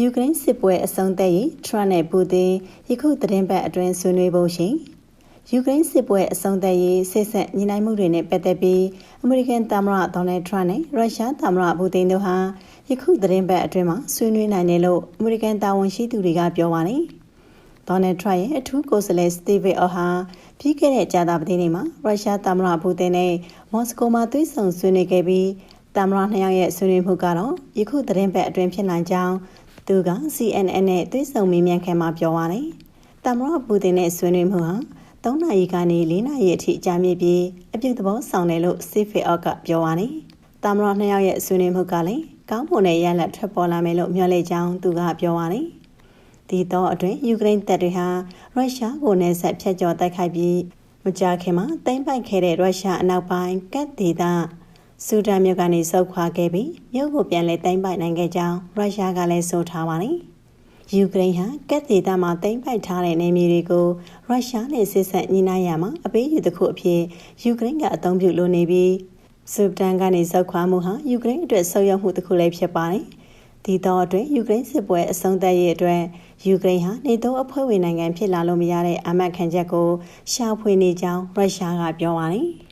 ယူကရိန်းစစ်ပွဲအဆုံးသတ်ရေးထရန့်နဲ့ပူတင်ယခုသတင်းပတ်အတွင်းဆွေးနွေးဖို့ရှိယူကရိန်းစစ်ပွဲအဆုံးသတ်ရေးဆက်ဆက်ညီနိုင်မှုတွေနဲ့ပတ်သက်ပြီးအမေရိကန်သမ္မတဒေါ်နယ်ထရန့်နဲ့ရုရှားသမ္မတပူတင်တို့ဟာယခုသတင်းပတ်အတွင်းမှာဆွေးနွေးနိုင်တယ်လို့အမေရိကန်တာဝန်ရှိသူတွေကပြောပါတယ်။ဒေါ်နယ်ထရန့်ရဲ့အထူးကိုယ်စားလှယ်စတီဗင်အော်ဟာပြီးခဲ့တဲ့ကြာသပတေးနေ့မှာရုရှားသမ္မတပူတင်နဲ့မော်စကိုမှာတွေ့ဆုံဆွေးနွေးခဲ့ပြီးသမ္မတနှစ်ယောက်ရဲ့ဆွေးနွေးမှုကတော့ယခုသတင်းပတ်အတွင်းဖြစ်နိုင်ကြောင်း သူက CNN နဲ့တွေ့ဆုံမေးမြန်းခဲ့မှာပြောပါတယ်။သမ္မတပူတင်နဲ့ဆွေးနွေးမှုဟာ3နာရီကနေ4နာရီအထိကြာမြင့်ပြီးအပြုသဘောဆောင်တယ်လို့စီဖီအော့ကပြောပါတယ်။သမ္မတနှစ်ယောက်ရဲ့ဆွေးနွေးမှုကလည်းကောင်းမွန်တဲ့ရလဒ်ထွက်ပေါ်လာမယ်လို့မျှော်လင့်ကြောင်းသူကပြောပါတယ်။ဒီတော့အတွင်းယူကရိန်းတပ်တွေဟာရုရှားကိုနယ်ဆက်ဖျက်ကျော်တိုက်ခိုက်ပြီးမကြာခင်မှာတိမ့်ပိုက်ခဲ့တဲ့ရုရှားအနောက်ပိုင်းကတ်ဒေသ ဆူဒန်မြို့ကနေဆုတ်ခွာခဲ့ပြီးမြို့ကိုပြန်လည်သိမ်းပိုက်နိုင်ခဲ့ကြောင်းရုရှားကလည်းဆိုထားပါတယ်။ယူကရိန်းဟာကက်ဒေသမှာသိမ်းပိုက်ထားတဲ့နေမြေတွေကိုရုရှားနဲ့စစ်ဆက်ညှိနှိုင်းရမှာအပေးယူတစ်ခုအဖြစ်ယူကရိန်းကအသုံးပြုလိုနေပြီးဆူဒန်ကနေဆုတ်ခွာမှုဟာယူကရိန်းအတွက်ဆုတ်ယုတ်မှုတစ်ခုလည်းဖြစ်ပါတယ်။ဒီတော့အတွင်းယူကရိန်းစစ်ပွဲအဆုံးသတ်ရေးအတွက်ယူကရိန်းဟာနေတိုးအဖွဲ့ဝင်နိုင်ငံဖြစ်လာလို့မရတဲ့အမတ်ခံချက်ကိုရှာဖွေနေကြောင်းရုရှားကပြောပါတယ်။